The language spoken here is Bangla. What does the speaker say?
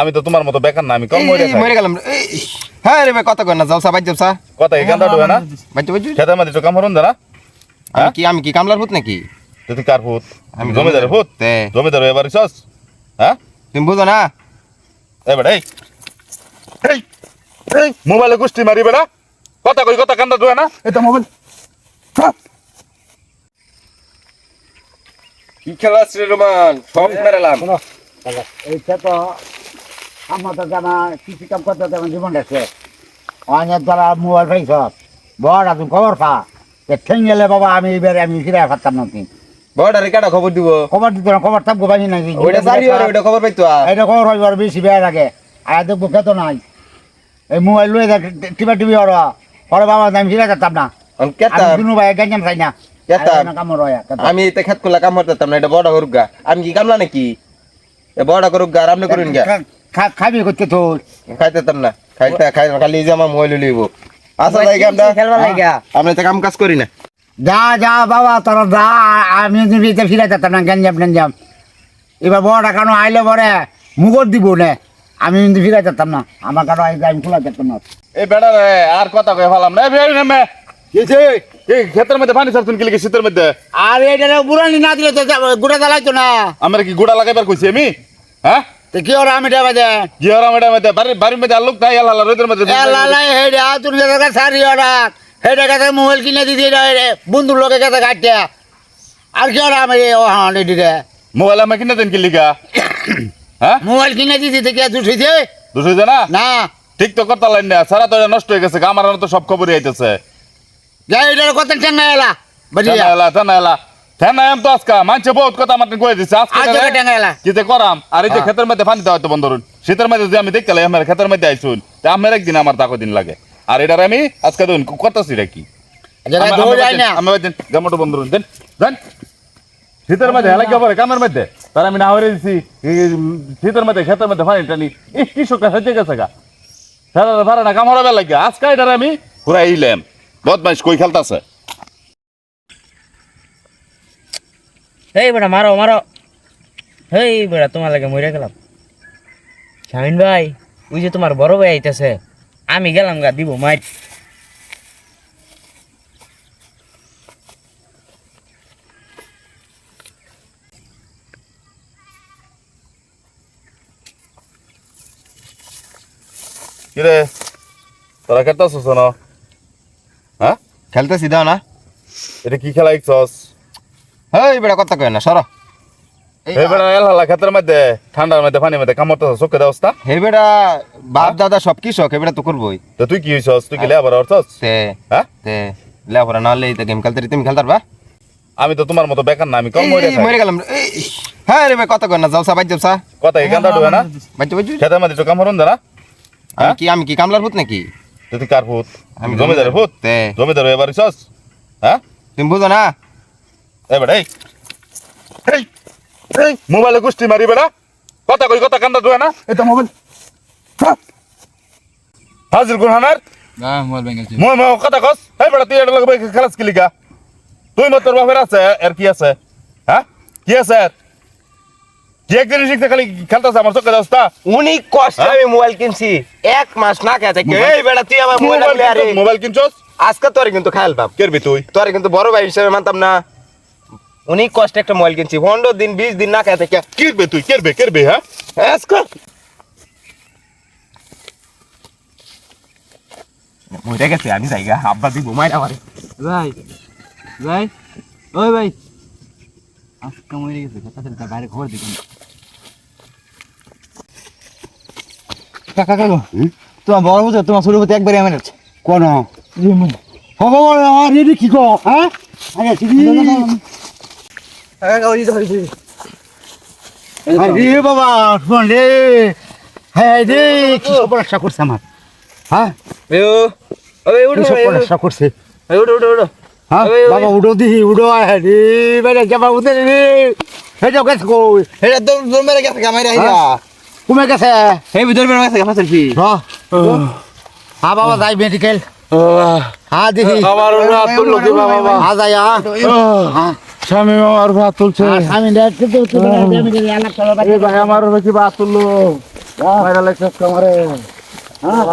আমি তো তোমার মতো বেকার না আমি কম মরে মরে গেলাম। হ্যাঁ রে ভাই কত কর না যাওসা বাইর যাওসা কথা এখান দাঁড়ুবে না? বাইর বাইর খেতে মাঝে তো কাম হরুন না? আমি কি আমি কি কামলার ভূত নাকি? তুই কার ভূত? আমি জমিদারের ভূত? তে। জমিদার এবার সস হ্যাঁ? তুমি বুঝো না? এবার এই। এই এই মোবাইলে গুষ্টি মারি বেড়া কথা কই কথা কান্দা দুয়ে না? এটা মোবাইল। কি খেলা রে রোমান? সব মেরালাম। তো জানা কৃষি কাম করতে তেমন জীবন দেখছে অনেক দ্বারা মোবাইল পাইছ বড় তুমি খবর পা। ঠেং গেলে বাবা আমি এবারে আমি ফিরে পারতাম না তুমি বড়ারে কাটা খবর দিব? খবর দিত না খবর থাকব পাইনি নাকি ওইটা সারি আর ওইটা খবর পাইতো। এটা খবর বেশি লাগে আর দেখব খেতো নাই। এই মোবাইল লয়ে দেখ টিপা টিপি পরে বাবা আমি ফিরে যেতাম না। আমি দুনু ভাই গেঞ্জাম চাই না। হয় আমি এটা খেত করলা কাম করতাম না এটা বড় করুক আমি কি কামলা নাকি? এ বড় করুক গা আর আপনি করুন গা। খাবি করতে তোর। খাইতেতাম না। খাইতে খাই খালি যে আমার মোবাইল লইব আসা লাগে আমরা। খেলবার লাগা আমরা তো কাম কাজ করি না। যা যা বাবা তোরা যা আমি যদি ফিরে যেতাম না গেঞ্জাম টেঞ্জাম এবার বড় কেন আইলে পরে? মুগর দিব নে। আমি কিন্তু ফিরে যেতাম না। আমার কারও আমি খোলা যেতাম না। এই বেড়া রে আর কথা কই ফেলাম না। এই নেমে কিছে এই ক্ষেতের মধ্যে পানি ছাড়ছুন কি লিখে শীতের মধ্যে? আর এটা বুড়ানি না দিলে তো গুড়া জ্বালাইতো না। আমার কি গুড়া লাগাইবার কইছি আমি? হ্যাঁ? তো কি ওরা আমি দেবা দে কি আর আমার মধ্যে বাড়ি বাড়ির মধ্যে আলোক নাই আল্লাহ রোদের মধ্যে লালাই হেডা তুমি কাছে সারি ওরা। হেডা কাছে মোবাইল কিনে দিদি বন্ধুর লোকের কাছে কাটতে। আর কি ওরা আমি ও হ্যাঁ দিদি মোবাইল আমার কিনে দেন কি লিখা হ্যাঁ? মোবাইল কিনে দিদি থেকে দুঠিছে দুশো জানা না? ঠিক তো করতে লাইন না সারা তো নষ্ট হয়ে গেছে আমার তো সব খবরই আইতেছে। যাই এটার কত টেঙ্গা এলা থানা এলা থানা এলা। থানা তো আজকা মানছে বহুত কথা আমার কয়ে দিচ্ছে আজকে করাম? আর এই যে ক্ষেতের মধ্যে পানি দেওয়া বন্ধ শীতের মধ্যে যে আমি দেখতে লাই আমার ক্ষেতের মধ্যে আইসুন তা আমার একদিন আমার তাকো দিন লাগে। আর এটার আমি আজকে করতেছি নাকি আমি বন্ধ করুন। দেন দেন। শীতের মধ্যে হেলা কে পরে কামের মধ্যে? তার আমি না হয়ে দিছি শীতের মধ্যে ক্ষেতের মধ্যে পানি টানি। গেছে গা। সারা ভাড়া না কাম হরাবে লাগে আজকে এটার আমি বদমাইশ কই খেলতাছে? এই বেটা মারো মারো। এই বেটা তোমার লাগে মরে গেলাম। শামিন ভাই ওই যে তোমার বড় ভাই আইতেছে আমি গেলাম গা দিব মাইট কিরে তোরা খেলতাছস না হ্যাঁ? খেলতেছি দাও না। এটা কি খেলা ইচ্ছস এই বেটা কথা কয় না সর। এই বেড়া এল হালা ক্ষেতের মধ্যে ঠান্ডার মধ্যে পানির মধ্যে কামড়তে চোখে দেওস্তা হে বেটা বাপ দাদা সব কৃষক হে বেটা তো করবোই। তো তুই কি হইছস? তুই কি লেবার অর্থস তে হ্যাঁ? তে লেপরা না হলে গেম খেলতে তুমি খেলতার বা আমি তো তোমার মতো বেকার না আমি কম মরে মরে গেলাম। হ্যাঁ রে ভাই কথা কয় না যাওসা বাইর যাওসা কথা এখান দাঁড়ুবে না? বাইর বাইর খেতের মধ্যে তো কামড়ন না? আমি কি আমি কি কামলার ভূত নাকি? তুই কার ভূত? আমি জমিদারের ভূত? তে। জমিদার এবার সস হ্যাঁ? তুমি বুঝো না? এবার এই। এই এই মোবাইলে গুষ্টি মারি বেড়া কথা কই কথা কান্দা দুয়ে না। এটা মোবাইল। হাজির গুনহানার মই মই কথা কস। এই বেড়া তুই এটা লাগবে খেলাস কি লিগা? তুই মত তোর বাপের আছে আর কি আছে? হ্যাঁ? কি আছে কি একদিন শিখতে খালি খেলতেছে আমার চোখে দোস্তা উনি কষ্টে আমি মোবাইল কিনছি। এক মাস না খেয়ে থাকি। এই বেটা তুই আমার মোবাইল মোবাইল কিনছস? আজকে তোরে কিন্তু খাইলবাম কেরবি তুই? তোরে কিন্তু বড় ভাই হিসেবে মানতাম না। উনি কষ্টে একটা মোবাইল কিনছি। পনেরো দিন বিশ দিন না খেয়ে থাকি। কেরবে তুই কেরবে কেরবে হ্যাঁ? মরে গেছে আমি জায়গা আব্বা দিব আমার। ভাই ভাই ওই ভাই। আজকে মরে গেছে কথা বাইরে খবর কাকা কাকা। তোমার বড় বুঝো তোমার ছোট একবারে আমার কোন খবর আমার রেডি কি কো হ্যাঁ? চিনি কাকা ওই যে ওই আরে বাবা শোন রে। হ্যাঁ রে কি সমস্যা করছে আমার? হ্যাঁ? ওই উঠো করছে? ওই উঠো উঠো উঠো। হ্যাঁ। বাবা উঠো দি উঠো রে বেটা জামা উঠে রে। হে যাও গেছে কই? মেরে গেছে কামাই রাইরা কমে গেছে? এই ভিতর মেরে গেছে কামা সেলফি হ্যাঁ। বাবা যাই মেডিকেল হ্যাঁ দেখি আমার তুললো বাবা হ্যাঁ যাই হ্যাঁ। স্বামী আমার ভাত তুলছে। আমি দেখছি তো তুমি আমি যদি আলাপ করো এ ভাই আমার কি ভাত তুললো। ভাইরাল কামারে হ্যাঁ।